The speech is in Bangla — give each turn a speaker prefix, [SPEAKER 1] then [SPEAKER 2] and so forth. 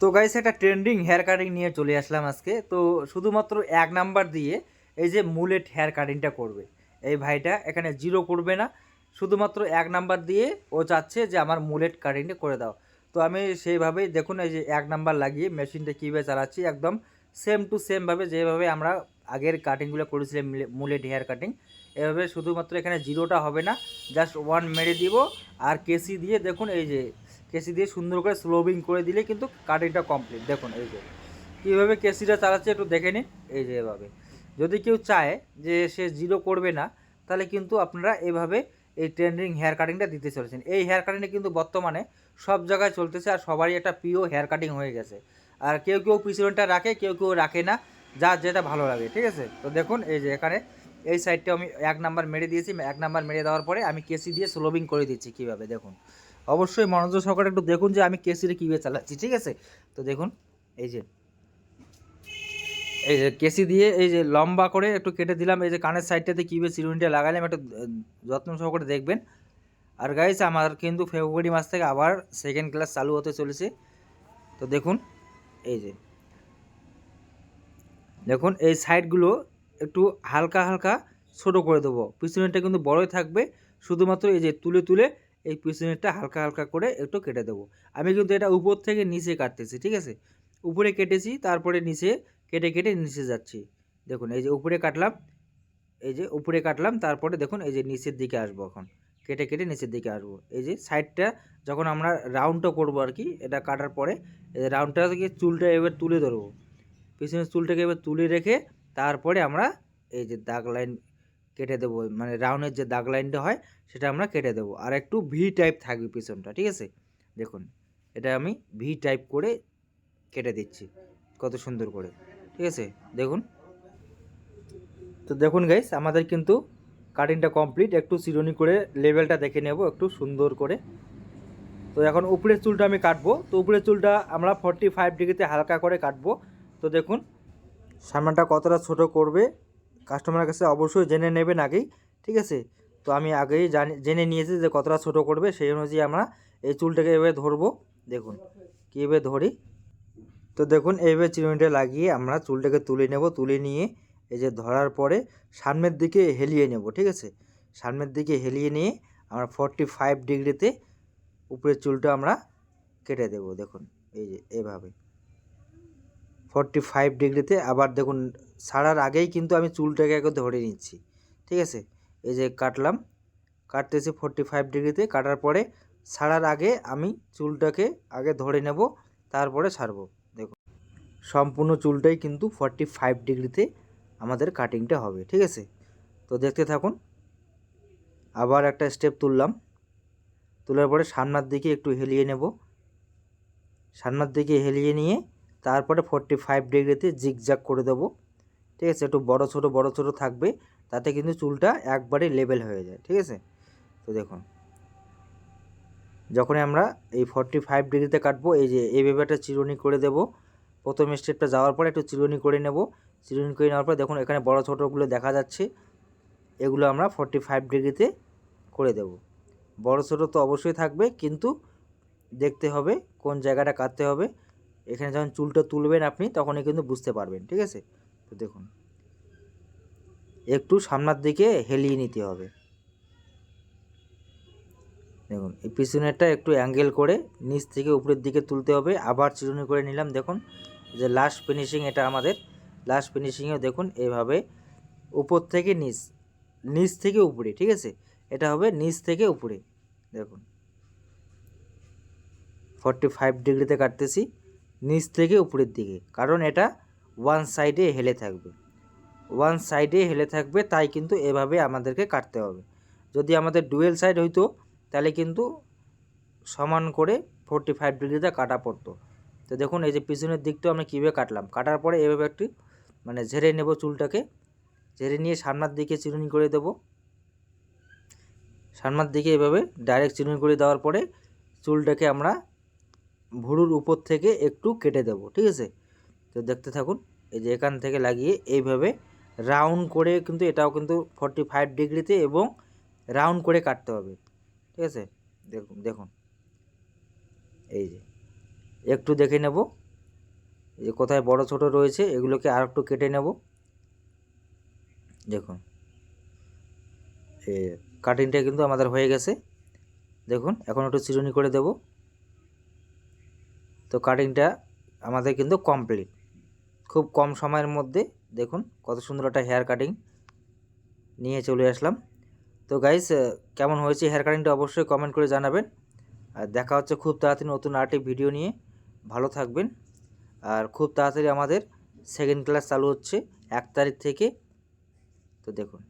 [SPEAKER 1] তো গাইস একটা ট্রেন্ডিং হেয়ার কাটিং নিয়ে চলে আসলাম আজকে। তো শুধুমাত্র এক নাম্বার দিয়ে এই যে মুলেট হেয়ার কাটিংটা করবে। এই ভাইটা এখানে জিরো করবে না। শুধুমাত্র এক নাম্বার দিয়ে ও চাচ্ছে যে আমার মুলেট কাটিংটা করে দাও। তো আমি সেইভাবেই দেখুন, এই যে এক নাম্বার লাগিয়ে মেশিনটা কীভাবে চালাচ্ছি, একদম সেম টু সেমভাবে যেভাবে আমরা আগের কাটিংগুলো করেছিলাম মুলেট হেয়ার কাটিং এভাবে শুধুমাত্র এখানে জিরোটা হবে না। জাস্ট ওয়ান মেরে দিব, আর কেসি দিয়ে দেখুন, এই যে কেসি দিয়ে সুন্দর করে স্লোবিং করে দিলে কিন্তু কাটিংটা কমপ্লিট দেখুন, এই যে, কীভাবে কেসিটা চালাচ্ছে একটু দেখে নিন। এই যে এভাবে। যদি কেউ চায় যে সে জিরো করবে না, তাহলে কিন্তু আপনারা এভাবে এই ট্রেন্ডিং হেয়ার কাটিংটা দিতে চলেছেন। এই হেয়ার কাটিংটা কিন্তু বর্তমানে সব জায়গায় চলতেছে আর সবারই একটা প্রিয় হেয়ার কাটিং হয়ে গেছে। আর কেউ কেউ পিছনটা রাখে, কেউ কেউ রাখে না, যার যেটা ভালো লাগে, ঠিক আছে? তো দেখুন, এই যে এখানে, এই সাইডটা আমি এক নাম্বার মেরে দিয়েছি। এক নাম্বার মেরে দেওয়ার পরে আমি কেসি দিয়ে স্লোবিং করে দিচ্ছি কীভাবে, দেখুন। অবশ্যই মনোযোগ সহকারে একটু দেখুন যে আমি কেসিটা কীভাবে চালাচ্ছি, ঠিক আছে? তো দেখুন, এই যে এই যে কেসি দিয়ে এই যে লম্বা করে একটু কেটে দিলাম, এই যে কানের সাইডটাতে কীভাবে চিরুনিটা লাগালাম, একটু যত্ন সহকারে দেখবেন। আর গাইস আমার কিন্তু ফেব্রুয়ারি মাস থেকে আবার সেকেন্ড ক্লাস চালু হতে চলেছে। তো দেখুন, এই যে, দেখুন, এই সাইডগুলো একটু হালকা হালকা ছোট করে দেবো। পিছনেরটা কিন্তু বড়ই থাকবে, শুধুমাত্র এই যে তুলে তুলে এই পিছনেরটা হালকা হালকা করে একটু কেটে দেবো। আমি কিন্তু এটা উপর থেকে নিচে কাটতেছি, ঠিক আছে? উপরে কেটেছি, তারপরে নিচে কেটে কেটে নিচে যাচ্ছি। দেখুন, এই যে উপরে কাটলাম, এই যে উপরে কাটলাম, তারপরে দেখুন, এই যে নিচের দিকে আসব এখন। কেটে কেটে নিচের দিকে আসব। এই যে সাইডটা যখন আমরা রাউন্ডটা করব আর কি, এটা কাটার পরে এই রাউন্ডটা থেকে চুলটা এবার তুলে ধরবো। পিছনের চুলটাকে এবার তুলে রেখে তারপরে আমরা এই যে দাগ লাইন কেটে দেবো মানে রাউন্ডের যে দাগ লাইনটা হয়, সেটা আমরা কেটে দেবো। আর একটু ভি টাইপ থাকবে পিছনটা, ঠিক আছে? দেখুন, এটা আমি ভি টাইপ করে কেটে দিচ্ছি, কত সুন্দর করে, ঠিক আছে? দেখুন। তো দেখুন গাইস আমাদের কিন্তু কাটিংটা কমপ্লিট একটু চিরুনি করে লেভেলটা দেখে নেব, একটু সুন্দর করে। তো এখন উপরের চুলটা আমি কাটবো। তো উপরের চুলটা আমরা ফর্টি ফাইভ ডিগ্রিতে হালকা করে কাটবো। তো দেখুন, সামনেটা কতটা ছোট করবে কাস্টমারের কাছে অবশ্যই জেনে নেবেন আগেই, ঠিক আছে? তো আমি আগেই জানি, জেনে নিয়েছি যে কতটা ছোট করবে, সেই অনুযায়ী আমরা এই চুলটাকে এভাবে ধরবো, দেখুন কীভাবে ধরি। তো দেখুন, এইভাবে চিরুনিটা লাগিয়ে আমরা চুলটাকে তুলে নেব, তুলে নিয়ে এই যে ধরার পরে সামনের দিকে হেলিয়ে নেব, ঠিক আছে? সামনের দিকে হেলিয়ে নিয়ে আমরা ফর্টি ফাইভ ডিগ্রিতে উপরের চুলটা আমরা কেটে দেব, দেখুন, এই যে এভাবে। ফর্টি ফাইভ ডিগ্রিতে আবার দেখুন ছাড়ার আগেই কিন্তু আমি চুলটাকে একটু ধরে নিচ্ছি। ঠিক আছে? এই যে কাটলাম, কাটতেছি ফর্টি ফাইভ ডিগ্রিতে কাটার পরে ছাড়ার আগে আমি চুলটাকে আগে ধরে নেব, তারপরে ছাড়বো। দেখুন, সম্পূর্ণ চুলটাই কিন্তু ফর্টি ফাইভ ডিগ্রিতে আমাদের কাটিংটা হবে। ঠিক আছে? তো দেখতে থাকুন, আবার একটা স্টেপ তুললাম। তোলার পরে সামনের দিকে একটু হেলিয়ে নেব। সামনের দিকে হেলিয়ে নিয়ে তারপরে ফর্টি ফাইভ ডিগ্রিতে জিগজাগ করে দেবো। ঠিক আছে? একটু বড় ছোট বড় ছোট থাকবে, তাতে কিন্তু চুলটা একবারে লেভেল হয়ে যায়। ঠিক আছে? তো দেখুন। যখনই আমরা এই ফর্টি ফাইভ ডিগ্রিতে কাটবো, এই যে এইভাবে একটা চিরুনি করে দেব। প্রথম স্টেপটা যাওয়ার পরে একটু চিরুনি করে নেব। চিরুনি করে নেওয়ার পর দেখুন, এখানে বড় ছোটোগুলো দেখা যাচ্ছে। এগুলো আমরা ফর্টি ফাইভ ডিগ্রিতে করে দেব। বড় ছোটো তো অবশ্যই থাকবে, কিন্তু দেখতে হবে কোন জায়গাটা কাটতে হবে। এখানে যখন চুলটা তুলবেন আপনি, তখনই কিন্তু বুঝতে পারবেন, ঠিক আছে? তো দেখুন। একটু সামনের দিকে হেলিয়ে নিতে হবে। দেখুন, এই পিছনেরটা একটু অ্যাঙ্গেল করে নিচ থেকে উপরের দিকে তুলতে হবে। আবার চিরুনি করে নিলাম, দেখুন। যে লাস্ট ফিনিশিং, এটা আমাদের। লাস্ট ফিনিশিংয়েও দেখুন, এভাবে উপর থেকে নিচ নিচ থেকে উপরে, ঠিক আছে? এটা হবে নিচ থেকে উপরে, দেখুন। ফর্টি ফাইভ ডিগ্রিতে কাটতেছি। নিচ থেকে উপরের দিকে, কারণ এটা ওয়ান সাইডে হেলে থাকবে। ওয়ান সাইডে হেলে থাকবে, তাই কিন্তু এভাবে আমাদেরকে কাটতে হবে। যদি আমাদের ডুয়েল সাইড হইতো, তাহলে কিন্তু সমান করে ফোরটি ফাইভ ডিগ্রিতে কাটা পড়তো। তো দেখুন, এই যে পিছনের দিকটাও আমরা কীভাবে কাটলাম? কাটার পরে এভাবে একটি মানে ঝেড়ে নেব চুলটাকে। ঝেড়ে নিয়ে সামনের দিকে চিরুনি করে দেব। সামনের দিকে এভাবে ডাইরেক্ট চিরুনি করে দেওয়ার পরে চুলটাকে আমরা ভুরুর উপর থেকে একটু কেটে দেব, ঠিক আছে? তো দেখতে থাকুন, এই যে এখান থেকে লাগিয়ে এইভাবে রাউন্ড করে কিন্তু এটাও কিন্তু ফর্টি ফাইভ ডিগ্রিতে এবং রাউন্ড করে কাটতে হবে, ঠিক আছে? দেখুন দেখুন। এই যে, একটু দেখে নেব যে কোথায় বড় ছোট রয়েছে, এগুলোকে আর একটু কেটে নেব। দেখুন এ কাটিংটা কিন্তু আমাদের হয়ে গেছে। দেখুন, এখন একটু চিরুনি করে দেব। তো কাটিংটা আমাদের কিন্তু কমপ্লিট খুব কম সময়ের মধ্যে দেখুন কত সুন্দর একটা হেয়ার কাটিং নিয়ে চলে আসলাম। তো গাইস কেমন হয়েছে হেয়ার কাটিংটা অবশ্যই কমেন্ট করে জানাবেন। আর দেখা হচ্ছে খুব তাড়াতাড়ি নতুন আরেকটি ভিডিও নিয়ে। ভালো থাকবেন। আর খুব তাড়াতাড়ি আমাদের সেকেন্ড ক্লাস চালু হচ্ছে এক তারিখ থেকে। তো দেখুন।